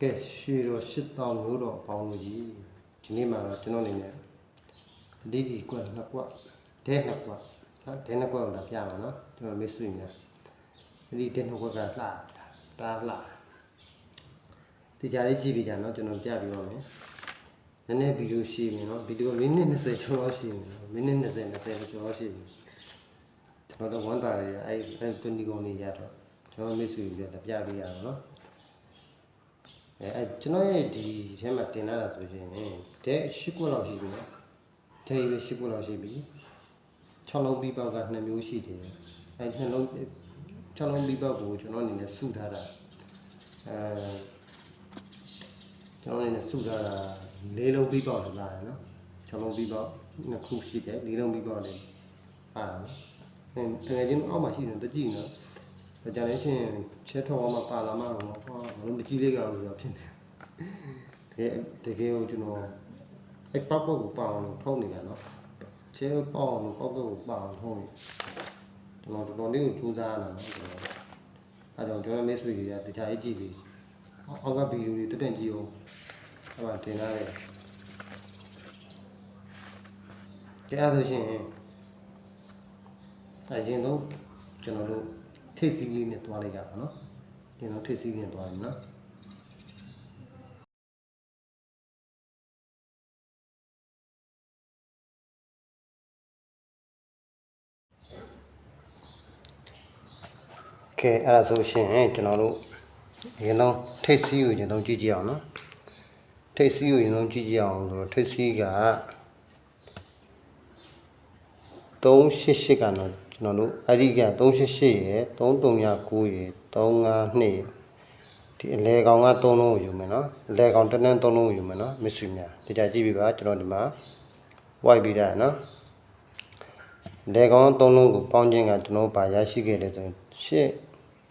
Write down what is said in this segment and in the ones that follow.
ကဲရွှေတော်ရှစ်တောင်းမျိုးတော်အပေါင်းလို့ကြီးဒီနေ့မှာကျွန်တော်အနေနဲ့အဒီဒီကွက်နှစ်ကွက်ဒဲနှစ်ကွက်နော်ဒဲနှစ်ကွက်ကိုလာပြမှာနော်ကျွန်တော်မေ့ဆွေများအဒီဒဲနှစ်ကွက်ကလှတာတာလှဒီကြားလေးကြည့်ပြီးကြနော်ကျွန်တော်ပြပြီးပါမယ်နည်းနည်းဗီဒီယိုရှိပြီနော်ဗီဒီယိုမိနစ်20ကျော်လောက်ရှိပြီနော်မိနစ်20 20ကျော်လောက်ရှိပြီကျွန်တော်တော့ဝန်တာရအဲ့20ကုန်နေရတော့ကျွန်တော်မေ့ဆွေပြီးတော့ပြပေးရအောင်နော် အဲအဲကျွန်တော်ရဲ့ဒီထဲမှာတင်လာတာဆိုရင်တဲ့၈ခုလောက်ရှိပြီနော်တဲ့ပဲ၈ခုလောက်ရှိပြီ6လုံးပြီးပေါက်က2မျိုးရှိတယ်အဲနှလုံး6လုံးပြီးပေါက်ကိုကျွန်တော်အနေနဲ့စုထားတာအဲကျွန်တော်အနေနဲ့စုထားတာ၄လုံးပြီးပေါက်လာတယ်နော်6လုံးပြီးပေါက်နှစ်ခုရှိတယ်၄လုံးပြီးပေါက်လည်းပါနော်အဲတကယ်ချင်းအောက်မှာရှိတယ်တကြည့်နော်ဒါ ကြလည်းချင်းချဲထော်မှာပါလာမှာတော့ဟောမလို့မကြည့်လေးကြဘူးဆိုတော့ဖြစ်နေတကယ်တကယ်ကိုကျွန်တော်အဲ့ပောက်ပောက်ကိုပေါအောင်လို့ထုံးနေတာနော်ချဲပေါက်အောင်လို့ပောက်ပောက်ကိုပေါအောင်ထုံးနေကျွန်တော်တော်တော်လေးကိုစူးစမ်းရတာနော်ကျွန်တော်အဲကြောင့်ကျွန်တော် miss တွေရတခြားအကြည့်ပြီးအောက်ကဗီဒီယိုတွေတက်ပြန်ကြည့်အောင်ဟောပါတင်လာတယ်ကြည့်ရလို့ရှိရင်အရင်ဆုံးကျွန်တော်တို့ ထိတ်စီးလေးနဲ့တွားလိုက်ကြပါနော်ကျွန်တော်ထိတ်စီးလေးနဲ့တွားပြီနော်ကဲအဲ့ဒါဆိုရှင်ကျွန်တော်တို့အရင်ဆုံးထိတ်စီးကိုကျွန်တော်ကြည့်ကြည့်အောင်နော်ထိတ်စီးကိုအရင်ဆုံးကြည့်ကြည့်အောင်ဆိုတော့ထိတ်စီးက388ကတော့ ကျွန်တော်တို့အဲ့ဒီက388ရယ်339ရယ်352ရယ်ဒီအလဲကောင်က3လုံးကိုယူမယ်နော်အလဲကောင်တစ်နန်း3လုံးကိုယူမယ်နော်မစ်ဆွေများဒီကြကြည့်ပြီပါကျွန်တော်ဒီမှာ white ပြီးတာနော်လဲကောင်3လုံးကိုပေါင်းခြင်းကကျွန်တော်ဗာရရှိခဲ့တယ်ဆိုရင်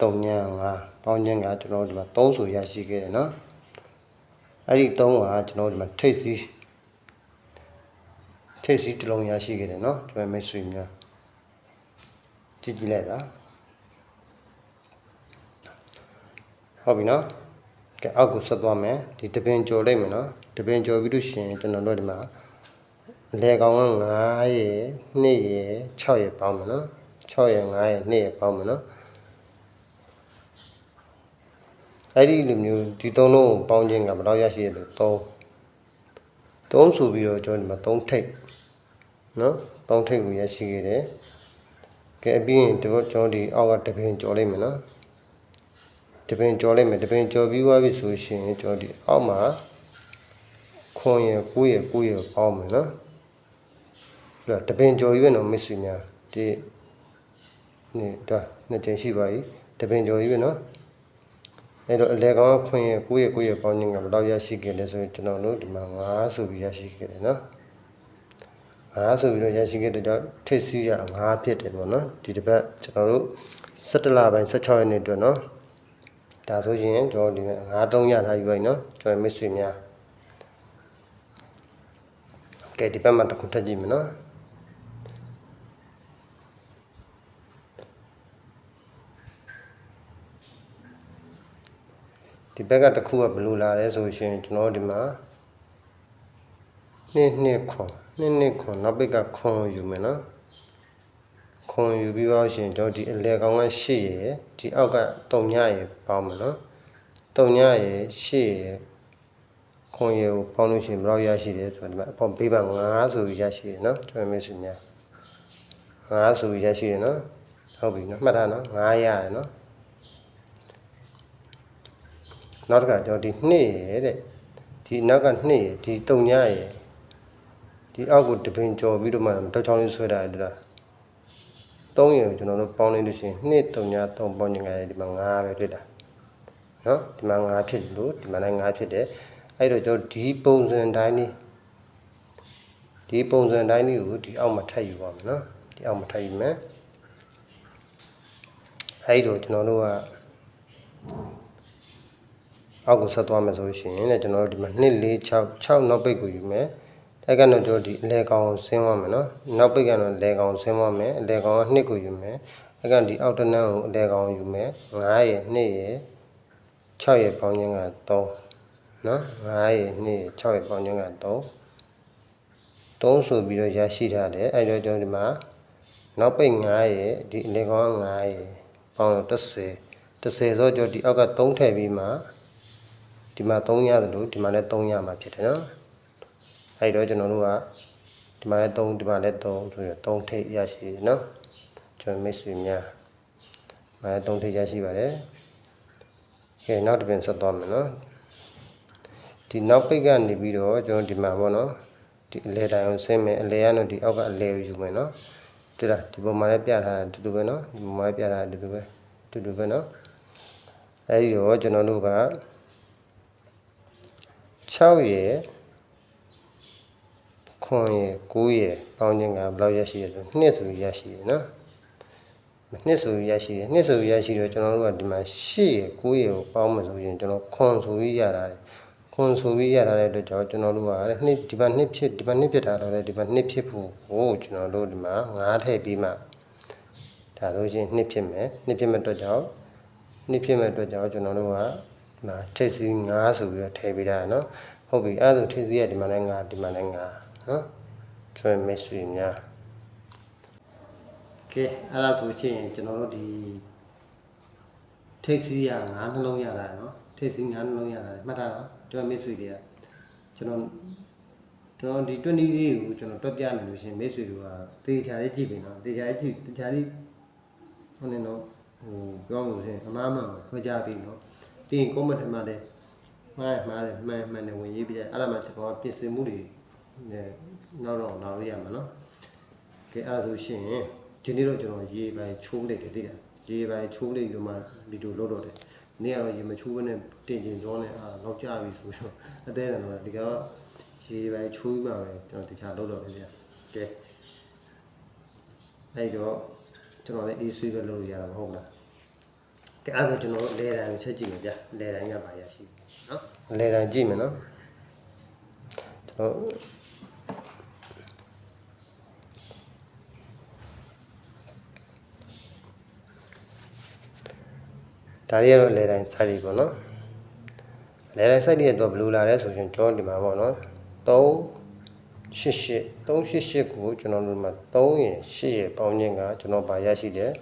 8 3ည5ပေါင်းခြင်းကကျွန်တော်ဒီမှာ3ဆိုရရှိခဲ့တယ်နော်အဲ့ဒီ3ကကျွန်တော်ဒီမှာထိတ်စီးထိတ်စီးတစ်လုံးရရှိခဲ့တယ်နော်ကျွန်တော်မိတ်ဆွေများ ကြည့်ကြည့်လိုက်ပါဟုတ်ပြီနော်ကဲအောက်ကိုဆက်သွားမယ်ဒီတပင်ကြော်လိုက်မယ်နော်တပင်ကြော်ပြီးလို့ရှိရင်ကျွန်တော်တို့ဒီမှာအလဲကောင်က9ရယ်2ရယ်6ရယ်ပေါင်းမယ်နော်6ရယ်9ရယ်2ရယ်ပေါင်းမယ်နော်အဲ့ဒီလိုမျိုးဒီသုံးလုံးကိုပေါင်းခြင်းကဘယ်တော့ရရှိရလဲ3 3ဆိုပြီးတော့ကျွန်တော်ဒီမှာ3ထိပ်နော်3ထိပ်ကိုရရှိခဲ့တယ် ကဲပြီးရင်ဒီဘက်ကျွန်တော်ဒီအောက်ကတပင်ကြော်လိုက်မယ်နော်တပင်ကြော်လိုက်မယ်တပင်ကြော်ပြီးသွားပြီဆိုရှင်ကျွန်တော်ဒီအောက်မှာခွန်ရယ်ကိုးရယ်ကိုးရယ်ပေါင်းမယ်နော်ပြီးတော့တပင်ကြော်ကြီးပဲနော်မစ်ဆွေများဒီนี่ဒါနှစ်တင်ရှိပါပြီတပင်ကြော်ကြီးပဲနော်အဲ့တော့အလဲကောင်ခွင်ရကိုးရကိုးရပေါင်းခြင်းကဘယ်တော့ရရှိခဲ့လဲဆိုရင်ကျွန်တော်တို့ဒီမှာ9ဆိုပြီးရရှိခဲ့တယ်နော် 9ဆိုပြီးတော့ရရှိခဲ့တဲ့ကြောင့်ထိတ်စီးရ9ဖြစ်တယ်ပေါ့နော်ဒီတစ်ပတ်ကျွန်တော်တို့17လပိုင်း16ရက်နေ့အတွက်နော်ဒါဆိုရင်ကျွန်တော်ဒီမှာ9တုံးရထားယူလိုက်နော်ကျွန်တော်မိတ်ဆွေများကဲဒီဘက်မှာတစ်ခုထပ်ကြည့်မယ်နော်ဒီဘက်ကတစ်ခုကဘယ်လိုလာလဲဆိုရှင်ကျွန်တော်ဒီမှာနှစ်နှစ်ခွန် နှစ်နှစ်ခွန်နောက်ဘက်ကခွန်ယူမယ်နော်ခွန်ယူပြီးတော့ရှင်ကျွန်တော်ဒီအလဲကောင်က8ရယ်ဒီအောက်က3ညရယ်ပေါင်းမယ်နော်3ညရယ်8ရယ်ခွန်ရယ်ကိုပေါင်းလို့ရှိရင်ဘယ်လောက်ရရှိတယ်ဆိုတော့ဒီမှာအပေါင်းပေးပါ9ဆိုပြီးရရှိတယ်နော်ကျွန်တော်မေးစုများ9ဆိုပြီးရရှိတယ်နော်ဟုတ်ပြီနော်မှတ်ထားနော်9ရတယ်နော်နောက်တစ်ခါကျွန်တော်ဒီ2ရယ်တဲ့ဒီနောက်က2ရယ်ဒီ3ညရယ် ဒီအောက်ကိုတပင်ကြော်ပြီးတော့မှတောက်ချောင်းလေးဆွဲတာရတာ3ရယ်ကိုကျွန်တော်တို့ပေါင်းလိုက်လို့ရှိရင်2 3ည3ပေါင်းခြင်းကဒီမှာ9ပဲဖြစ်တာနော်ဒီမှာ9ဖြစ်လို့ဒီမှာလည်း9ဖြစ်တယ်အဲ့တော့ကျွန်တော်ဒီပုံစံတိုင်းនេះဒီပုံစံတိုင်းនេះကိုဒီအောက်မှာထပ်ယူပါမယ်နော်ဒီအောက်မှာထပ်ယူမယ်အဲ့တော့ကျွန်တော်တို့ကအောက်ကိုဆက်သွားမယ်ဆိုရှင်တဲ့ကျွန်တော်တို့ဒီမှာ2 4 6 6နောက်ပိတ်ကိုယူမယ် အဲ့ကတော့ကျွန်တော်ဒီအလဲကောင်ကိုဆင်းသွားမယ်နော်နောက်ပိတ်ကတော့လဲကောင်ဆင်းသွားမယ်အလဲကောင်က2ကိုယူမယ်အဲ့ကဒီအောက်တနန်းကိုအလဲကောင်ယူမယ်9ရယ်2ရယ်6ရယ်ပေါင်းခြင်းက3နော်9ရေ2ရေ6ရေပေါင်းခြင်းက3 3ဆိုပြီးတော့ရရှိထားတယ်အဲ့တော့ကျွန်တော်ဒီမှာနောက်ပိတ်9ရေဒီအလေကောင်း9ရေပေါင်းတော့30 30ဆိုတော့ဒီအောက်က3ထည့်ပြီးမှဒီမှာ3ရတယ်လို့ဒီမှာလည်း3ရမှာဖြစ်တယ်နော် အဲ့တော့ကျွန်တော်တို့ကဒီမှာလည်း3ဒီမှာလည်း3ဆိုတော့3ထိပ်ရရှိတယ်နော်ကျွန်တော်မိတ်ဆွေများဒီမှာလည်း3ထိပ်ရရှိပါတယ်ကဲနောက်တစ်ပင်ဆက်သွားမယ်နော်ဒီနောက်ပိတ်ကနေပြီးတော့ကျွန်တော်ဒီမှာပေါ့နော်ဒီအလဲတိုင်းကိုဆင်းမယ်အလဲကတော့ဒီအောက်ကအလဲကိုယူမယ်နော်တွေ့လားဒီပုံမှာလည်းပြထားတယ်တူတူပဲနော်ဒီပုံမှာလည်းပြထားတယ်တူတူပဲတူတူပဲနော်အဲဒီတော့ကျွန်တော်တို့က6ရ ယ်9ရယ်9ရယ်ပေါင်းခြင်းကဘယ်လောက်ရရှိရလဲနှစ်ဆိုရရှိရနော်နှစ်ဆိုရရှိရနှစ်ဆိုရရှိတော့ကျွန်တော်တို့ကဒီမှာ8ရယ်9ရယ်ကိုပေါင်းမယ်ဆိုရင်ကျွန်တော်ခွန်ဆိုပြီးရတာတယ်ခွန်ဆိုပြီးရတာတဲ့အတွက်ကြောင့်ကျွန်တော်တို့ကနှစ်ဒီမှာနှစ်ဖြစ်ဒီမှာနှစ်ဖြစ်တာတော့လေဒီမှာနှစ်ဖြစ်ဖို့ကိုကျွန်တော်တို့ဒီမှာ9ထည့်ပြီးမှဒါလို့ချင်းနှစ်ဖြစ်မယ်နှစ်ဖြစ်မဲ့အတွက်ကြောင့်နှစ်ဖြစ်မဲ့အတွက်ကြောင့်ကျွန်တော်တို့ကဒီမှာထိပ်စီ9ဆိုပြီးတော့ထည့်ပေးတာနော်ဟုတ်ပြီအဲ့ဒါဆိုထိပ်စီကဒီမှာလည်း9ဒီမှာလည်း9 နော်ကျွဲမစ်ဆွေများကဲအဲ့ဒါဆိုချင်းကျွန်တော်တို့ဒီထိပ်စီက9နှလုံးရတာနော်ထိပ်စီ9နှလုံးရတာမှတ်ထားတော့ကျွဲမစ်ဆွေတွေကကျွန်တော်ကျွန်တော်ဒီ20လေးကိုကျွန်တော်တွက်ပြနေလို့ရှရင်မိတ်ဆွေတို့ကတေချာလေးကြည့်ပြီနော်တေချာလေးကြည့်တေချာလေးဟိုနေတော့ဟိုပြောလို့ရှရင်အမားမှန်ခွဲကြပြီနော်ပြီးရင် comment ထဲမှာလည်းမှားမှားတယ်မှန်မှန်တယ်ဝင်ရေးပြတယ်အဲ့ဒါမှကျွန်တော်ပြင်ဆင်မှုတွေ နဲ့နောက်တော့လာလို့ရမှာနော်ကဲအဲ့ဒါဆိုရှင်ဒီနေ့တော့ကျွန်တော်ရေးပိုင်းချိုးလိုက်တယ်သိလားရေးပိုင်းချိုးလိုက်ပြီးတော့မှဗီဒီယိုလုပ်တော့တယ်နေ့ကတော့ရေမချိုးဘဲနဲ့တင်ကျင်စောနဲ့အာတော့ကြပြီဆိုတော့အသေးတယ်တော့ဒီကတော့ရေပဲချိုးမှပဲကျွန်တော်တခြားလုပ်တော့ပြပြကဲအဲ့တော့ကျွန်တော်လည်းအေးဆွေးပဲလုပ်လို့ရတာမဟုတ်လားကဲအဲ့ဒါကျွန်တော်လဲတိုင်းကိုချက်ကြည့်မယ်ဗျလဲတိုင်းကပါရရှိနော်လဲတိုင်းကြည့်မယ်နော်ကျွန်တော် ဒါတွေကတော့လေတိုင်း site တွေပေါ့နော်လေတိုင်း site တွေတော့ဘယ်လိုလာလဲဆိုရင်ကျွန်တော်ဒီမှာပေါ့နော်388 388ကိုကျွန်တော်တို့မှာ3ရင်8ရဲ့ပေါင်းခြင်းကကျွန်တော်ပါရရှိတယ်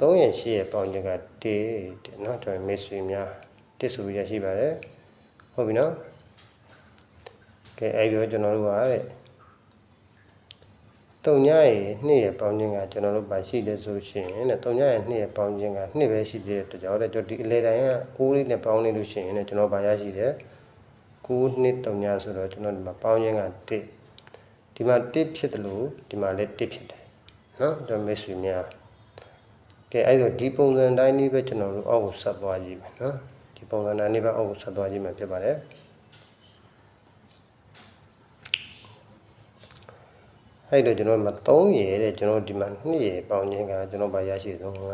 3ရင်8ရဲ့ပေါင်းခြင်းက1တဲ့နော်ကျွန်တော်မိတ်ဆွေများတစ်ဆိုပြီးရရှိပါတယ်ဟုတ်ပြီနော်ကဲအဲ့ဒီတော့ကျွန်တော်တို့ကတဲ့ တုံညရဲ့နှစ်ရဲ့ပေါင်းခြင်းကကျွန်တော်တို့ပါရှိတယ်ဆိုရှင်တဲ့တုံညရဲ့နှစ်ရဲ့ပေါင်းခြင်းကနှစ်ပဲရှိသေးတဲ့အတွက်ကြောင့်တဲ့ကျွန်တော်ဒီအလေတိုင်းက6လေးနဲ့ပေါင်းနေလို့ရှိရင်လည်းကျွန်တော်ပါရရှိတယ်9နှစ်တုံညဆိုတော့ကျွန်တော်ဒီမှာပေါင်းခြင်းက1ဒီမှာ1ဖြစ်တယ်လို့ဒီမှာလည်း1ဖြစ်တယ်နော်ကျွန်တော်မိတ်ဆွေများကဲအဲ့တော့ဒီပုံစံတိုင်းလေးပဲကျွန်တော်တို့အောက်ကိုဆက်သွားကြည့်မယ်နော်ဒီပုံစံတိုင်းလေးပဲအောက်ကိုဆက်သွားကြည့်မယ်ဖြစ်ပါတယ် အဲ့တော့ကျွန်တော်မှာ3ရယ်တဲ့ကျွန်တော်ဒီမှာ2ရယ်ပေါင်းခြင်းကကျွန်တော်ဗာရရှိဆုံး5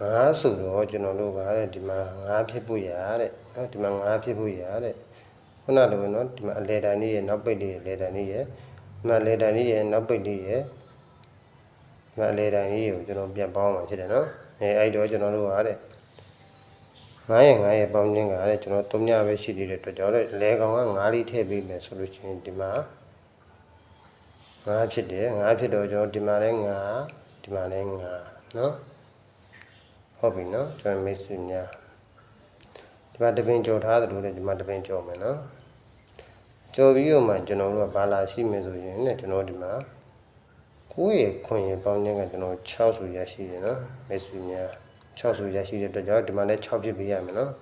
5ဆိုတော့ကျွန်တော်တို့ကတဲ့ဒီမှာ5ဖြစ်ဖို့ရတဲ့နော်ဒီမှာ5ဖြစ်ဖို့ရတဲ့ခုနလိုပဲနော်ဒီမှာအလေတန်လေးရယ်နောက်ပိတ်လေးရယ်လေတန်လေးရယ်ဒီမှာလေတန်လေးရယ်နောက်ပိတ်လေးရယ်ဒီမှာအလေတန်လေးရယ်ကိုကျွန်တော်ပြန်ပေါင်းမှာဖြစ်တယ်နော်အဲအဲ့တော့ကျွန်တော်တို့ကတဲ့9ရဲ့9ရဲ့ပေါင်းခြင်းကတဲ့ကျွန်တော်3ညပဲရှိသေးတဲ့အတွက်ကြောင့်လေကောင်က9လေးထည့်ပေးမယ်ဆိုလို့ရှိရင်ဒီမှာ9 ဖြစ်တယ်9ဖြစ်တော့ကျွန်တော်ဒီမှာလည်း9ဒီမှာလည်း9နော်ဟုတ်ပြီနော်ကျွန်တော်မိတ်ဆွေများဒီမှာတပင်ကြော်ထားသလိုလေဒီမှာတပင်ကြော်မယ်နော်ကြော်ပြီးတော့မှကျွန်တော်တို့ကဘာလာရှိမယ်ဆိုရင်ねကျွန်တော်ဒီမှာ9ရေခွင်ရေပေါင်းခြင်းကကျွန်တော်6ဆိုရရှိတယ်နော်မိတ်ဆွေများ6ဆိုရရှိတဲ့အတွက်ကြောင့်ဒီမှာလည်း6ဖြစ်ပေးရမယ်နော်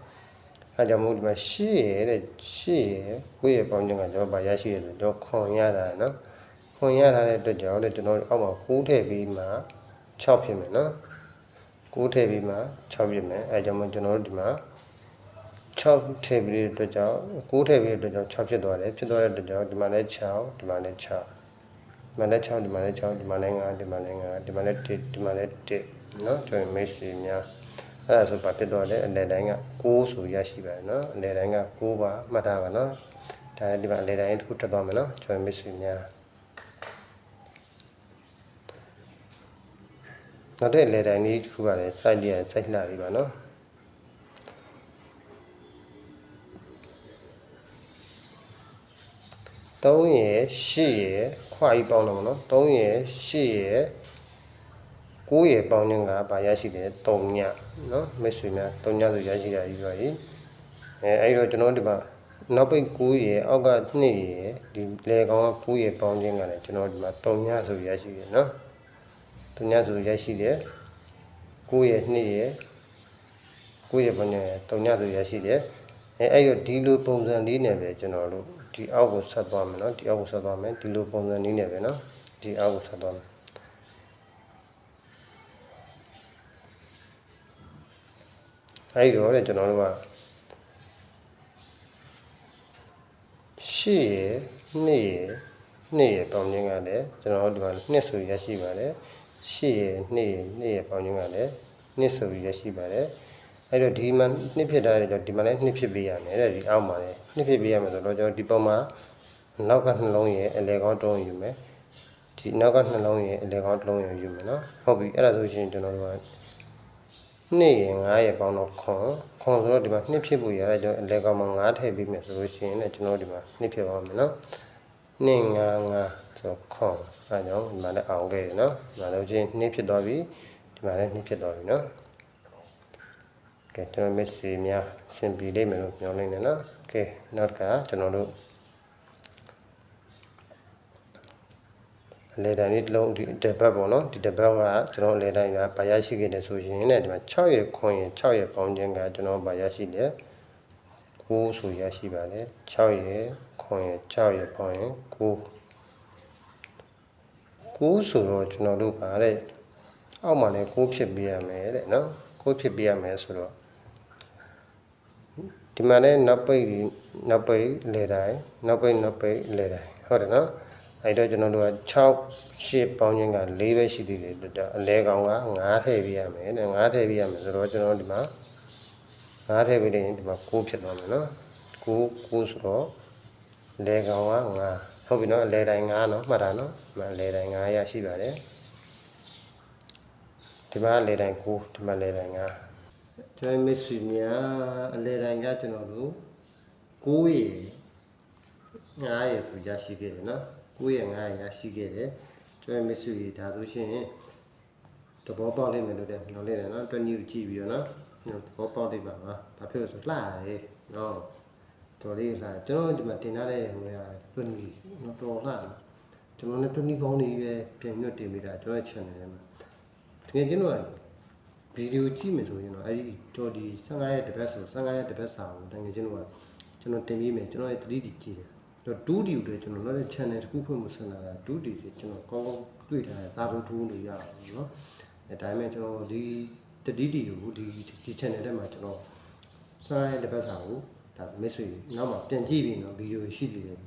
အဲကြောင့်မို့ဒီမှာ8ရေတဲ့8ရေ9ရေပေါင်းခြင်းကကျွန်တော်ဘာရရှိရလဲကျွန်တော်ခွန်ရတာနော် ခွန်ရထားတဲ့အတွက်ကြောင့်လေကျွန်တော်အောက်မှာကိုးထည့်ပြီးမှ6ဖြစ်မယ်နော်ကိုးထည့်ပြီးမှ6ဖြစ်မယ်အဲကြောင့်မို့ကျွန်တော်တို့ဒီမှာ6ထည့်ပြီးတဲ့အတွက်ကြောင့်ကိုးထည့်ပြီးတဲ့အတွက်ကြောင့်6ဖြစ်သွားတယ်ဖြစ်သွားတဲ့အတွက်ကြောင့်ဒီမှာလည်း6ဒီမှာလည်း6ဒီမှာလည်း6ဒီမှာလည်း6ဒီမှာလည်း9ဒီမှာလည်း9ဒီမှာလည်း1ဒီမှာလည်း1နော်ကျွန်တော် message တွေများအဲ့ဒါဆိုပါဖြစ်သွားတယ်အနေတိုင်းက6ဆိုရရှိပါတယ်နော်အနေတိုင်းက6ပါမှတ်ထားပါနော်ဒါလည်းဒီမှာအနေတိုင်းတစ်ခုထပ်သွားမယ်နော်ကျွန်တော် message များ နောက်တဲ့လေတိုင်းလေးတစ်ခုကလည်းစိုက်ပြန်စိုက်လှပြီးပါနော်သုံးရယ်ရှစ်ရယ်ခွာကြီးပေါင်းတော့မနော်သုံးရယ်ရှစ်ရယ်ကိုးရယ်ပေါင်းခြင်းကဘာရရှိလဲသုံးညနော်မိတ်ဆွေများသုံးညဆိုရရှိတာကြီးပါကြီးအဲအဲ့တော့ကျွန်တော်ဒီမှာနောက်ပိတ်9ရယ်အောက်က2ရယ်ဒီလေကောင်က9ရယ်ပေါင်းခြင်းကလည်းကျွန်တော်ဒီမှာ3ညဆိုရရှိရယ်နော် 3ညဆိုရရှိတယ်9ရယ်2ရယ်9ရယ်ပေါင်းခြင်းရယ်3ညဆိုရရှိတယ်အဲအဲ့တော့ဒီလိုပုံစံလေးနဲ့ပဲကျွန်တော်တို့ဒီအောက်ကိုဆက်သွားမယ်နော်ဒီအောက်ကိုဆက်သွားမယ်ဒီလိုပုံစံလေးနဲ့ပဲနော်ဒီအောက်ကိုဆက်သွားမယ်အဲ့တော့လေကျွန်တော်တို့ကရှေ့ရယ်နှစ်ရယ်နှစ်ရယ်ပေါင်းခြင်းကလည်းကျွန်တော်တို့ဒီမှာနှစ်ဆိုရရှိပါတယ် ရှေ့ရယ်နှစ်ရယ်နှစ်ရယ်ပေါင်းခြင်းကလည်းနှစ်ဆိုရရှိပါတယ်အဲ့တော့ဒီမှာနှစ်ဖြစ်တာလေကျွန်တော်ဒီမှာလည်းနှစ်ဖြစ်ပေးရမယ်တဲ့ဒီအောက်မှာလည်းနှစ်ဖြစ်ပေးရမယ်ဆိုတော့ကျွန်တော်ဒီပုံမှာနောက်ကနှလုံးရယ်အလဲကောင်းတုံးယူမယ်ဒီနောက်ကနှလုံးရယ်အလဲကောင်းတုံးရယ်ယူမယ်နော်ဟုတ်ပြီအဲ့ဒါဆိုရှင်ကျွန်တော်တို့ကနှစ်ရယ်9ရယ်ပေါင်းတော့ခွန်ခွန်ဆိုတော့ဒီမှာနှစ်ဖြစ်ဖို့ရတဲ့ကျွန်တော်အလဲကောင်းမှာ9ထည့်ပြီးမယ်ဆိုလို့ရှိရင်လည်းကျွန်တော်တို့ဒီမှာနှစ်ဖြစ်ပါမယ်နော် နှစ်9 9ဆိုခွန်အဲကြောင့်ဒီမှာလည်းအောင်ခဲ့တယ်နော်ဒီမှာလို့ချင်းနှစ်ဖြစ်သွားပြီဒီမှာလည်းနှစ်ဖြစ်သွားပြီနော်ကဲကျွန်တော် message များအဆင်ပြေလိမ့်မယ်လို့ပြောနေတယ်နော်ကဲနောက်ကကျွန်တော်တို့လေတန်လေးတစ်လုံးဒီတစ်ပတ်ပေါ့နော်ဒီတစ်ပတ်ကကျွန်တော်လေတန်ကဘာရရှိခဲ့တယ်ဆိုရင်လည်းဒီမှာ6ရက်ခွန်ရင်6ရက်ပေါင်းခြင်းကကျွန်တော်ဘာရရှိတယ် 9ဆိုရရှိပါတယ်6ရက်ခွန်ရင်6ရက်ပေါင်းရင်9 9ဆိုတော့ကျွန်တော်တို့ကတဲ့အောက်မှာလည်း9ဖြစ်ပြရမယ်တဲ့နော်9ဖြစ်ပြရမယ်ဆိုတော့ဒီမှာလည်းနောက်ပိတ်နောက်ပိတ်လေတိုင်းနောက်ပိတ်နောက်ပိတ်လေတိုင်းဟုတ်တယ်နော်အဲ့တော့ကျွန်တော်တို့က6 8ပေါင်းခြင်းက4ပဲရှိသေးတယ်တော့အလဲကောင်က9ထည့်ပြရမယ်တဲ့9ထည့်ပြရမယ်ဆိုတော့ကျွန်တော်ဒီမှာ 9ထည့်ပြလိုက်ရင်ဒီမှာ9ဖြစ်သွားမယ်နော်9 9ဆိုတော့လဲကောင်က9ဟုတ်ပြီနော်အလဲတိုင်း9နော်မှတ်တာနော်ဒီမှာအလဲတိုင်း9ရရှိပါတယ်ဒီမှာအလဲတိုင်း9ဒီမှာအလဲတိုင်း9ကျွန်တော်မစ်ဆွေများအလဲတိုင်းကကျွန်တော်တို့9ရေ9ရေဆိုရရှိခဲ့တယ်နော်9ရေ9ရေရရှိခဲ့တယ်ကျွန်တော်မစ်ဆွေဒါဆိုရှင်သဘောပေါက်လိမ့်မယ်လို့လည်းပြောလိုက်တယ်နော်တွက်နည်းကိုကြည့်ပြီးတော့နော် သဘောပေါက်လိမ့်ပါပါဘာဖြစ်လို့ဆိုလှရတယ်နော်တော်လေးလှကျွန်တော်ဒီမှာတင်ထားတဲ့ဟိုရတွက်နည်းနော်တော်လှကျွန်တော်လည်းတွက်နည်းကောင်းနေပဲပြန်ညွတ်တင်ပေးတာကျွန်တော်ရဲ့ channel ထဲမှာတကယ်ကျွန်တော်ကဗီဒီယိုကြည့်မယ်ဆိုရင်တော့အဲ့ဒီတော်ဒီ15ရက်တစ်ပတ်ဆို15ရက်တစ်ပတ်စာကိုတကယ်ကျွန်တော်ကကျွန်တော်တင်ပေးမယ်ကျွန်တော်ရဲ့ 3D ကြည့်တယ်တော့2 D ကိုကျွန်တော်တို့ရဲ့ channel တစ်ခုဖွင့်မှုဆန္ဒတာ2 D ကိုကျွန်တော်ကောင်းကောင်းတွေ့ထားတဲ့သာတို့ထိုးလို့ရအောင်နော်အဲဒါပေမဲ့ကျွန်တော်ဒီ တတိတီကိုဒီဒီ channel ထဲမှာကျွန်တော်စားရတဲ့ဘက်စာကိုဒါမစ်ဆွေနောက်မှပြန်ကြည့်ပြီးတော့ဗီဒီယိုရှိသေးတယ်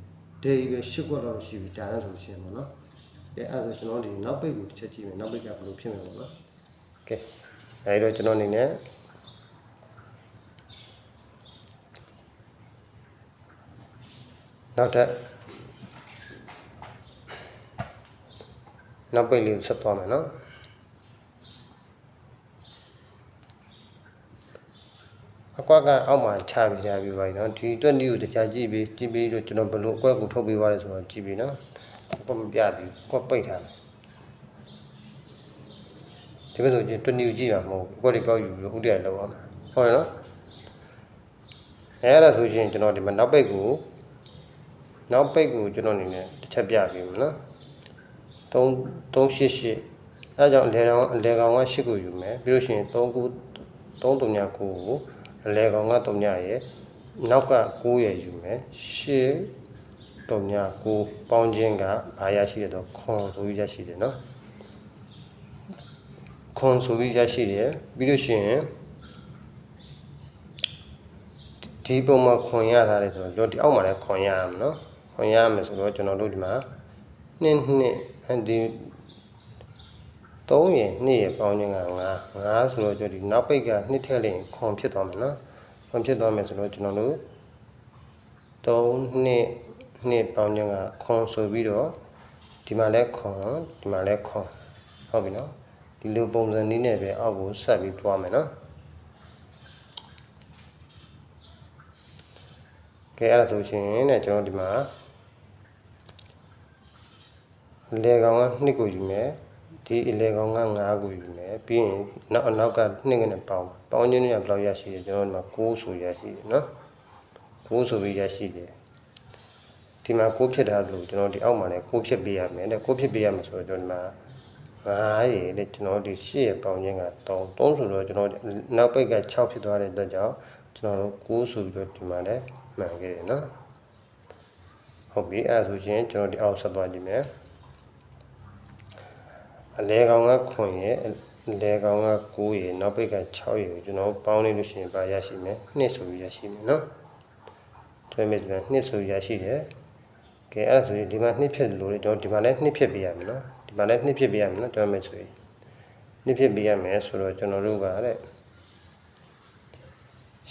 ဒေးပဲရှစ်ခွက်တော့ရှိပြီဒါလည်းဆိုရှင်ပေါ့နော်အဲအဲ့ဒါဆိုကျွန်တော်ဒီနောက်ပိတ်ကိုတစ်ချက်ကြည့်မယ်နောက်ပိတ်ကဘယ်လိုဖြစ်မလဲပေါ့နော်ကဲအဲဒီတော့ကျွန်တော်အနေနဲ့နောက်ထပ်နောက်ပိတ်လေးကိုဆက်သွားမယ်နော် အကွက်ကအောက်မှာချပြီးကြပြီးပါပြီနော်ဒီတွက်နီကိုတခြားကြည့်ပြီးကြည့်ပြီးတော့ကျွန်တော်ဘယ်လိုအကွက်ကိုထုတ်ပေးသွားလဲဆိုတော့ကြည့်ပြီးနော်အကွက်မပြဘူးအကွက်ပိတ်ထားတယ်ဒီဘက်ဆိုချင်းတွက်နီကိုကြည့်မှာမဟုတ်ဘူးအကွက်တွေကောက်ယူပြီးဥတ္တရလောက်အောင်ဟုတ်တယ်နော်အဲအဲ့ဒါဆိုရင်ကျွန်တော်ဒီမှာနောက်ပိတ်ကိုနောက်ပိတ်ကိုကျွန်တော်အနေနဲ့တစ်ချက်ပြပေးမယ်နော်3 388အဲဒါကြောင့်အလဲကောင်အလဲကောင်က8ကိုယူမယ်ပြီးလို့ရှိရင်3 9 3 3ည9ကို အလဲကောင်က3ညရဲ့နောက်က9ရဲ့ယူမယ်8 3ည9ပေါင်းခြင်းကဘာရရှိရတော့ခွန်ဆိုပြီးရရှိတယ်နော်ခွန်ဆိုပြီးရရှိတယ်ပြီးလို့ရှိရင်ဒီပုံမှာခွန်ရထားတယ်ဆိုတော့ဒီအောက်မှာလည်းခွန်ရရမယ်နော်ခွန်ရရမယ်ဆိုတော့ကျွန်တော်တို့ဒီမှာနှစ်နှစ်ဒီ 3ရယ်2ရယ်ပေါင်းခြင်းက9 9ဆိုတော့ကျွန်တော်ဒီနောက်ပိတ်ကနှစ်ထည့်လိုက်ရင်ခွန်ဖြစ်သွားမယ်နော်ခွန်ဖြစ်သွားမယ်ဆိုတော့ကျွန်တော်တို့3နှစ်နှစ်ပေါင်းခြင်းကခွန်ဆိုပြီးတော့ဒီမှာလည်းခွန်ဒီမှာလည်းခွန်ဟုတ်ပြီနော်ဒီလိုပုံစံနည်းနဲ့ပဲအောက်ကိုဆက်ပြီးတွားမယ်နော်ကဲအဲ့ဒါဆိုရှင်ねကျွန်တော်ဒီမှာအလေကောင်က2ကိုယူမယ် ဒီအလေကောင်က9ကိုယူမယ်ပြီးရင်နောက်အနောက်က2ကနဲ့ပေါင်းပေါင်းခြင်းနဲ့ဘယ်လောက်ရရှိလဲကျွန်တော်တို့ဒီမှာ6ဆိုရရှိတယ်နော်6ဆိုပြီးရရှိတယ်ဒီမှာ6ဖြစ်တာလို့ကျွန်တော်ဒီအောက်မှာလည်း6ဖြစ်ပေးရမယ်တဲ့6ဖြစ်ပေးရမယ်ဆိုတော့ကျွန်တော်ဒီမှာ9ရေတဲ့ကျွန်တော်ဒီ8ရဲ့ပေါင်းခြင်းက3 3ဆိုတော့ကျွန်တော်နောက်ပိတ်က6ဖြစ်သွားတဲ့အတွက်ကြောင့်ကျွန်တော်တို့9ဆိုပြီးတော့ဒီမှာလည်းမှန်ခဲ့တယ်နော်ဟုတ်ပြီအဲဒါဆိုရှင်ကျွန်တော်ဒီအောက်ဆက်သွားကြည့်မယ် အလဲကောင်က9ရဲ့အလဲကောင်က9ရဲ့နောက်ပိတ်က6ရဲ့ကိုကျွန်တော်ပေါင်းလိုက်လို့ရှိရင်ပါရရှိမယ်2ဆိုပြီးရရှိမယ်နော်တွဲမိတယ်2ဆိုပြီးရရှိတယ်ကဲအဲ့ဒါဆိုရင်ဒီမှာ2ဖြစ်လို့လေကျွန်တော်ဒီမှာလည်း2ဖြစ်ပေးရမယ်နော်ဒီမှာလည်း2ဖြစ်ပေးရမယ်နော်တွဲမိဆိုရင်2ဖြစ်ပေးရမယ်ဆိုတော့ကျွန်တော်တို့ကတဲ့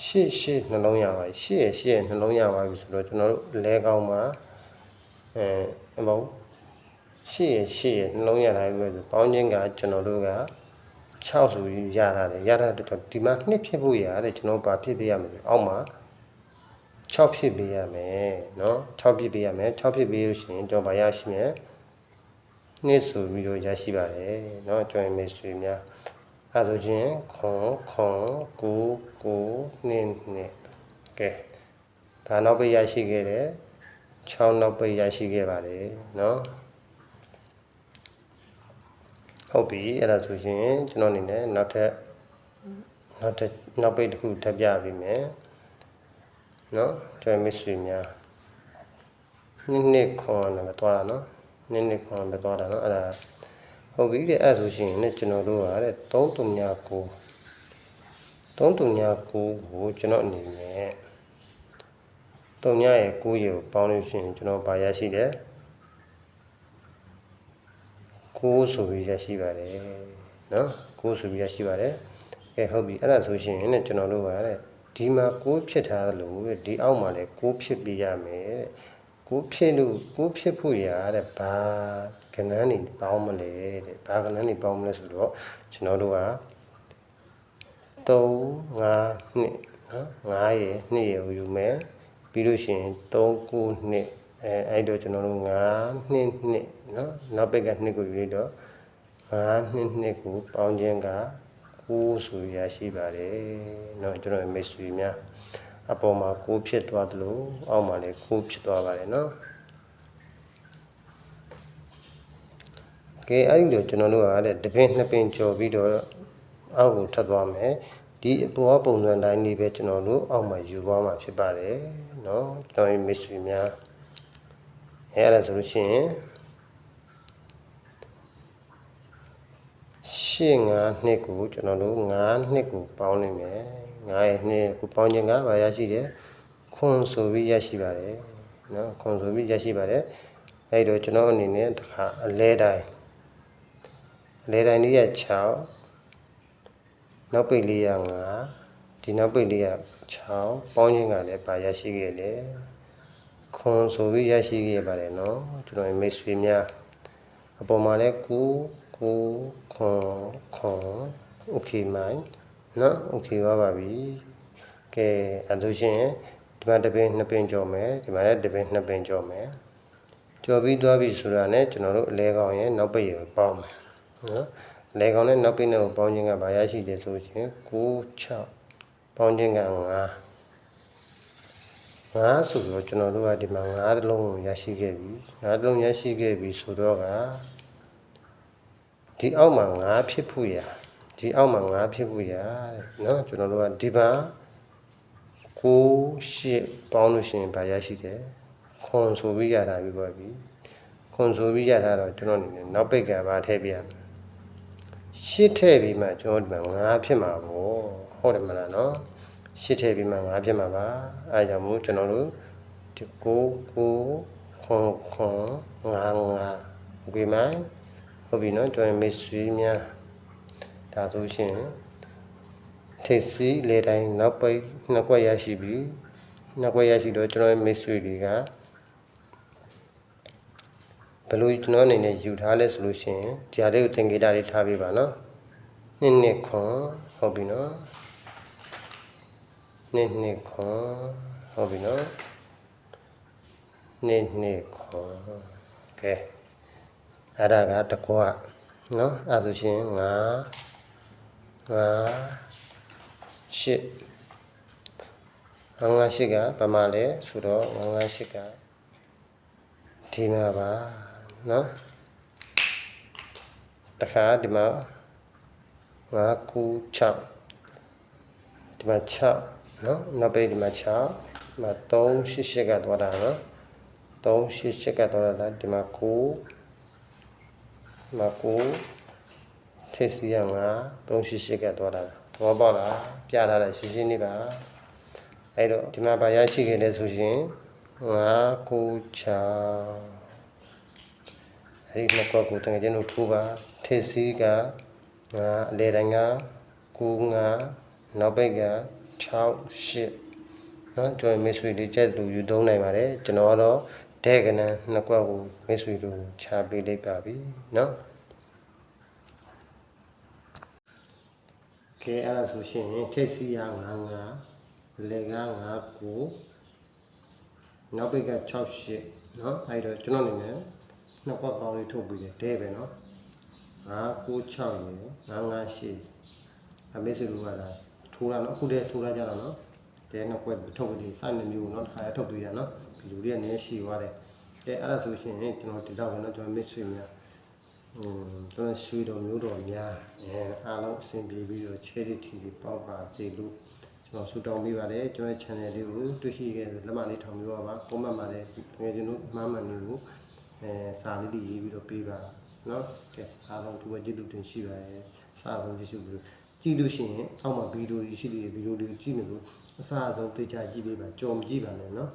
ရှေ့ရှေ့နှလုံးရပါရှေ့ရှေ့နှလုံးရပါပြီဆိုတော့ကျွန်တော်တို့လဲကောင်းမှာအဲအမော ရှေ့ရှေ့နှလုံးရတာပဲဆိုပေါင်းခြင်းကကျွန်တော်တို့က6ဆိုပြီးရတာလေရတာတော့ဒီမှာနှစ်ဖြစ်ဖို့ရတယ်ကျွန်တော်ပါဖြစ်ပေးရမယ်အောက်မှာ6ဖြစ်ပေးရမယ်เนาะ6ဖြစ်ပေးရမယ်6ဖြစ်ပေးလို့ရှိရင်ကျွန်တော်ဗာရရှိမယ်နှစ်ဆိုပြီးတော့ရရှိပါတယ်เนาะကျွန်တော်မိတ်ဆွေများအဲဆိုချင်းခွန်ခွန်ကိုကိုနှစ်နှစ်ကဲဒါနောက်ပိတ်ရရှိခဲ့တယ်6နောက်ပိတ်ရရှိခဲ့ပါတယ်เนาะ ဟုတ်ပြီအဲ့ဒါဆိုရှင်ကျွန်တော်အနေနဲ့နောက်ထပ်နောက်ထပ်နောက်ပိတ်တစ်ခုထပ်ပြပေးမယ်နော်ကျွန်တော်မိတ်ဆွေများနှစ်နှစ်ခွန်လည်းမသွားတာနော်နှစ်နှစ်ခွန်လည်းမသွားတာနော်အဲ့ဒါဟုတ်ပြီတဲ့အဲ့ဆိုရှင်နဲ့ကျွန်တော်တို့ကတဲ့3တုံညာကို3တုံညာကိုကိုကျွန်တော်အနေနဲ့တုံညာရဲ့ကိုရဲ့ပေါင်းလို့ရှင်ကျွန်တော်ဗာရရှိတယ် 6ဆိုပြီးရရှိပါတယ်နော်6ဆိုပြီးရရှိပါတယ်ကဲဟုတ်ပြီအဲ့ဒါဆိုရှင်နဲ့ကျွန်တော်တို့ကတဲ့ဒီမှာ6ဖြစ်ထားလို့ဒီအောက်မှာလည်း6ဖြစ်ပြရမယ်တဲ့6ဖြစ်လို့6ဖြစ်ဖို့ရတဲ့ဘာကဏ္ဍနေပေါင်းမလဲတဲ့ဘာကဏ္ဍနေပေါင်းမလဲဆိုတော့ကျွန်တော်တို့က3 5 2နော်9ရယ်2ရယ်ယူမယ်ပြီးလို့ရှိရင်3 9 2 အဲအဲ့တော့ကျွန်တော်တို့9နှစ်နှစ်နော်နောက်ဘက်ကနှစ်ကိုယူလိုက်တော့9နှစ်နှစ်ကိုပေါင်းခြင်းက9ဆိုရရှိပါတယ်เนาะကျွန်တော်မိတ်ဆွေများအပေါ်မှာ9ဖြစ်သွားသလိုအောက်မှာလည်း9ဖြစ်သွားပါတယ်เนาะကဲအဲ့ဒီလိုကျွန်တော်တို့ကတဲ့တပင်းနှစ်ပင်ကြော်ပြီးတော့အောက်ကိုထပ်သွားမယ်ဒီအပေါ်ပုံစံတိုင်းလေးပဲကျွန်တော်တို့အောက်မှာယူသွားမှာဖြစ်ပါတယ်เนาะကျွန်တော်မိတ်ဆွေများ အဲအဲ့ဒါဆိုလို့ရှိရင်ရှင်း9နှစ်ကိုကျွန်တော်တို့9နှစ်ကိုပေါင်းနေမယ်9ရဲ့နှစ်ကိုပေါင်းခြင်းကဘာရရှိတယ်ခွန်ဆိုပြီးရရှိပါတယ်နော်ခွန်ဆိုပြီးရရှိပါတယ်အဲ့တော့ကျွန်တော်အနေနဲ့တစ်ခါအလဲတိုင်းအလဲတိုင်းလေးရ6နောက်ပိတ်လေးရ9ဒီနောက်ပိတ်လေးရ6ပေါင်းခြင်းကလည်းဘာရရှိခဲ့လဲ ခွန်ဆိုပြီးရရှိခဲ့ပါတယ်နော်ကျွန်တော် mystery များအပေါ်မှာလည်းကိုကိုခွန်ခွန် okay mind နော် okay ပါပါပြီကဲအဲဆိုရှင်ဒီမှာတပင်နှစ်ပင်ကြော်မယ်ဒီမှာလည်းတပင်နှစ်ပင်ကြော်မယ်ကြော်ပြီးသွားပြီဆိုတာနဲ့ကျွန်တော်တို့အလဲကောင်ရဲ့နောက်ပိတ်ရပေါင်းမယ်နော်အလဲကောင်နဲ့နောက်ပိတ်နဲ့ပေါင်းခြင်းကဘာရရှိတယ်ဆိုရှင်6 6ပေါင်းခြင်းက9 9ဆိုတော့ကျွန်တော်တို့ကဒီမှာ9လုံးကိုရရှိခဲ့ပြီ9လုံးရရှိခဲ့ပြီဆိုတော့ကဒီအောက်မှာ9ဖြစ်ဖို့ရဒီအောက်မှာ9ဖြစ်ဖို့ရတဲ့เนาะကျွန်တော်တို့ကဒီပါ9 8ပေါင်းလို့ရှိရင်ဗာရရှိတယ်ခွန်ဆိုပြီးရတာပြီးပါပြီခွန်ဆိုပြီးရတာတော့ကျွန်တော်အနေနဲ့နောက်ပိတ်ကဘာထည့်ပြရမလဲရှစ်ထည့်ပြီးမှကျွန်တော်ဒီမှာ9ဖြစ်မှာပေါ့ဟုတ်တယ်မလားเนาะ ရှစ်ထည့်ပြီးမှ9ဖြစ်မှာပါအဲကြောင့်မို့ကျွန်တော်တို့ဒီ9 9ခွန်ခွန်9 9ဟုတ်ပြီမဟုတ်ပြီနော်ကျွန်တော်မိတ်ဆွေများဒါဆိုရှင်ထိပ်စီးလေတိုင်းနောက်ပိတ်နှစ်ခွက်ရရှိပြီနှစ်ခွက်ရရှိတော့ကျွန်တော်မိတ်ဆွေတွေကဘလို့ကျွန်တော်အနေနဲ့ယူထားလဲဆိုလို့ရှိရင်ဒီဟာလေးကိုသင်္ကေတလေးထားပေးပါနော်နှစ်နှစ်ခွန်ဟုတ်ပြီနော် နှစ်နှစ်ခွန်ဟုတ်ပြီနော်နှစ်နှစ်ခွန်ကဲအဲ့ဒါကတကွနော်အဲ့ဒါဆိုရှင်9 9 8ငါးငါးရှိကဘာမှလဲဆိုတော့ငါးငါးရှိကဒီမှာပါနော်တခါဒီမှာငါးကူ6ဒီမှာ6 နော်နောက်ပိတ်ဒီမှာ6ဒီမှာ3 8 8ကသွားတာနော်3 8 8ကသွားတာဒီမှာ9ဒီမှာ9ထည့်စီရငါ3 8 8ကသွားတာသဘောပေါက်လားပြထားတယ်ရှင်းရှင်းလေးပါအဲ့တော့ဒီမှာဗာရရှိခဲ့လဲဆိုရှင်9 9 6အဲ့ဒီနှစ်ကွက်ကိုတကယ်ချင်းတို့ထိုးပါထည့်စီးက9အလေတိုင်းက9 9နောက်ပိတ်က 6 8နော်ကျွန်တော်မိတ်ဆွေလေးကြက်လူယူသုံးနိုင်ပါတယ်ကျွန်တော်ကတော့ဒဲကနန်နှစ်ကွက်ကိုမိတ်ဆွေတို့ချပေးလိုက်ပါပြီနော်ကဲအဲ့ဒါဆိုရှင်ထည့်စီးရ9 9 လေက9 9နောက်ပိတ်က6 8เนาะအဲ့တော့ကျွန်တော်အနေနဲ့နှစ်ပတ်ပေါင်းလေးထုတ်ပြီးတယ်ဒဲပဲเนาะ9 9 6ရယ်9 5 8အမေစုလူကလာ ထိုးတာနော်ခုတည်းထိုးတာကြတာနော်ဘဲနှစ်ခွက်ထုတ်ပြီးဒီစနှစ်မျိုးနော်တစ်ခါထုတ်ပြီးတာနော်ဗီဒီယိုလေးကနည်းရှိသွားတယ်အဲအဲ့ဒါဆိုရှင်ကျွန်တော်ဒီတော့ပဲနော်ကျွန်တော် mix ဆွေများဟိုကျွန်တော်ရွှေတော်မျိုးတော်များအဲအားလုံးအဆင်ပြေပြီးတော့ cherry tea ပေါက်ပါစေလို့ကျွန်တော်ဆုတောင်းပေးပါတယ်ကျွန်တော် channel လေးကိုတွေ့ရှိခဲ့လက်မလေးထောင်ပြပါပါ comment မှာလည်းငွေကျွန်တော်မှန်းမှန်လေးကိုအဲစာလေးတွေရေးပြီးတော့ပေးပါနော်ကဲအားလုံးဒီဝကျေးဇူးတင်ရှိပါတယ်စာလုံးကျေးဇူးပြု ကြည့်လို့ရှိရင်အောက်မှာဗီဒီယိုကြီးရှိသေးတယ်ဗီဒီယိုလေးကိုကြည့်မယ်လို့အစားအဆုံးသိချကြည့်ပေးပါကြော်မကြည့်ပါနဲ့နော်